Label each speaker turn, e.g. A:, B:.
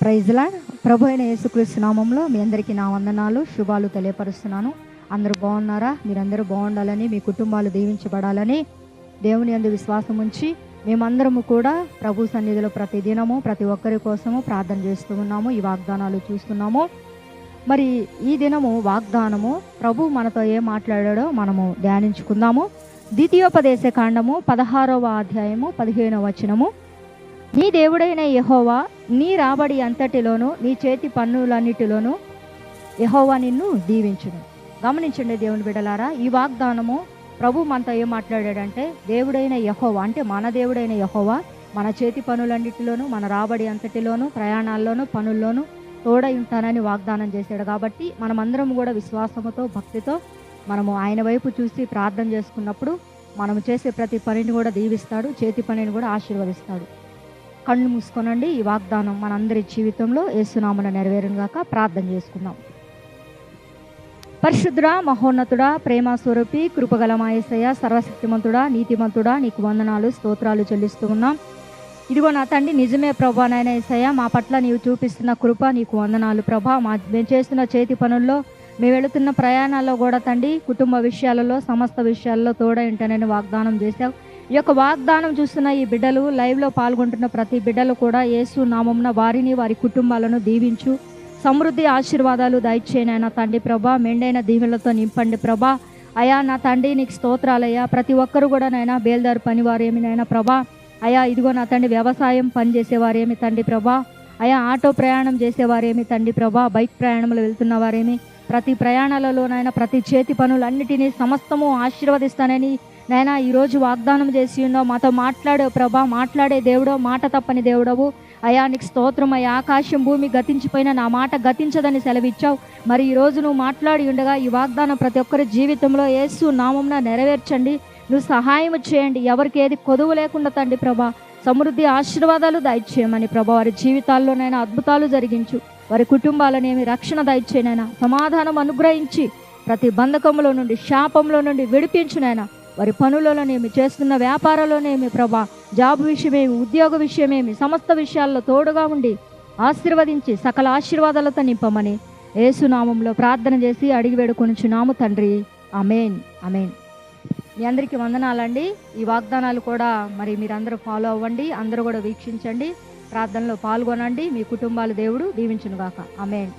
A: ప్రైజ్లా ప్రభు అయిన యేసుక్రీస్తు నామంలో మీ అందరికీ నా వందనాలు శుభాలు తెలియపరుస్తున్నాను. అందరూ బాగున్నారా? మీరందరూ బాగుండాలని మీ కుటుంబాలు దీవించబడాలని దేవుని అందు విశ్వాసం ఉంచి మేమందరము కూడా ప్రభు సన్నిధిలో ప్రతి దినము ప్రతి ఒక్కరి కోసము ప్రార్థన చేస్తూ ఉన్నాము ఈ వాగ్దానాలు చూస్తున్నాము. మరి ఈ దినము వాగ్దానము ప్రభు మనతో ఏం మాట్లాడాడో మనము ధ్యానించుకుందాము. ద్వితీయోపదేశ కాండము పదహారవ అధ్యాయము పదిహేనవ వచనము. నీ దేవుడైన యహోవా నీ రాబడి అంతటిలోనూ నీ చేతి పన్నులన్నిటిలోనూ యహోవా నిన్ను దీవించును. గమనించండి దేవుని బిడలారా ఈ వాగ్దానము ప్రభు మనతో ఏం మాట్లాడాడంటే దేవుడైన యహోవా అంటే మన దేవుడైన యహోవా మన చేతి పనులన్నిటిలోనూ మన రాబడి అంతటిలోనూ ప్రయాణాల్లోనూ పనుల్లోనూ తోడై ఉంటానని వాగ్దానం చేశాడు. కాబట్టి మనమందరం కూడా విశ్వాసముతో భక్తితో మనము ఆయన వైపు చూసి ప్రార్థన చేసుకున్నప్పుడు మనము చేసే ప్రతి పనిని కూడా దీవిస్తాడు చేతి పనిని కూడా ఆశీర్వదిస్తాడు. కళ్ళు మూసుకోనండి. ఈ వాగ్దానం మనందరి జీవితంలో ఏసునామన నెరవేరును గాక ప్రార్థన చేసుకుందాం. పరిశుద్ధుడా మహోన్నతుడా ప్రేమ స్వరూపి కృపగల మాయసయ్య సర్వశక్తిమంతుడా నీతిమంతుడా నీకు వందనాలు స్తోత్రాలు చెల్లిస్తూ ఉన్నాం. ఇదిగో నా తండ్రి నిజమే ప్రభా నాయన ఏసయ్య మా పట్ల నీవు చూపిస్తున్న కృప నీకు వందనాలు ప్రభా. మా మేము చేస్తున్న చేతి పనుల్లో మేము వెళుతున్న ప్రయాణాల్లో కూడా తండ్రి కుటుంబ విషయాలలో సమస్త విషయాల్లో తోడై ఉంటానని వాగ్దానం చేశావు. ఈ యొక్క వాగ్దానం చూస్తున్న ఈ బిడ్డలు లైవ్లో పాల్గొంటున్న ప్రతి బిడ్డలు కూడా యేసు నామంన వారిని వారి కుటుంబాలను దీవించు. సమృద్ధి ఆశీర్వాదాలు దయచేయనైన తండ్రి ప్రభా మెండైన దీవెలతో నింపండి ప్రభా. అయా నా తండ్రి నీకు స్తోత్రాలయ్యా. ప్రతి ఒక్కరు కూడా నైనా బేల్దారు పని వారేమి ప్రభా. అయా ఇదిగో నా తండ్రి వ్యవసాయం పని చేసేవారేమి తండ్రి ప్రభా. అయా ఆటో ప్రయాణం చేసేవారేమి తండ్రి ప్రభా. బైక్ ప్రయాణంలో వెళ్తున్న వారేమి. ప్రతి ప్రయాణాలలోనైనా ప్రతి చేతి పనులన్నిటినీ సమస్తము ఆశీర్వదిస్తానని నైనా ఈరోజు వాగ్దానం చేసి ఉన్నావు. మాతో మాట్లాడే ప్రభా మాట్లాడే దేవుడో మాట తప్పని దేవుడవు. అయా నీకు స్తోత్రం. అయ్యా ఆకాశం భూమి గతించిపోయిన నా మాట గతించదని సెలవిచ్చావు. మరి ఈ రోజు నువ్వు మాట్లాడి ఉండగా ఈ వాగ్దానం ప్రతి ఒక్కరి జీవితంలో యేసు నామంన నెరవేర్చండి. నువ్వు సహాయం చేయండి. ఎవరికి ఏది కొదువు లేకుండా తండ్రి ప్రభా సమృద్ధి ఆశీర్వాదాలు దయచేయమని ప్రభా వారి జీవితాల్లోనైనా అద్భుతాలు జరిగించు. వారి కుటుంబాలనేమి రక్షణ దయచేనైనా సమాధానం అనుగ్రహించి ప్రతి బంధకంలో నుండి శాపంలో నుండి విడిపించునైనా వారి పనులలోనేమి చేస్తున్న వ్యాపారంలోనేమి ప్రభా జాబ్ విషయమేమి ఉద్యోగ విషయమేమి సమస్త విషయాల్లో తోడుగా ఉండి ఆశీర్వదించి సకల ఆశీర్వాదాలతో నింపమని ఏసునామంలో ప్రార్థన చేసి అడిగి వేడుకొనిచున్నాము తండ్రి. అమేన్ అమేన్ మీ అందరికీ వందనాలండి. ఈ వాగ్దానాలు కూడా మరి మీరందరూ ఫాలో అవ్వండి అందరూ కూడా వీక్షించండి ప్రార్థనలో పాల్గొనండి. మీ కుటుంబాలు దేవుడు దీవించునుగాక. అమేన్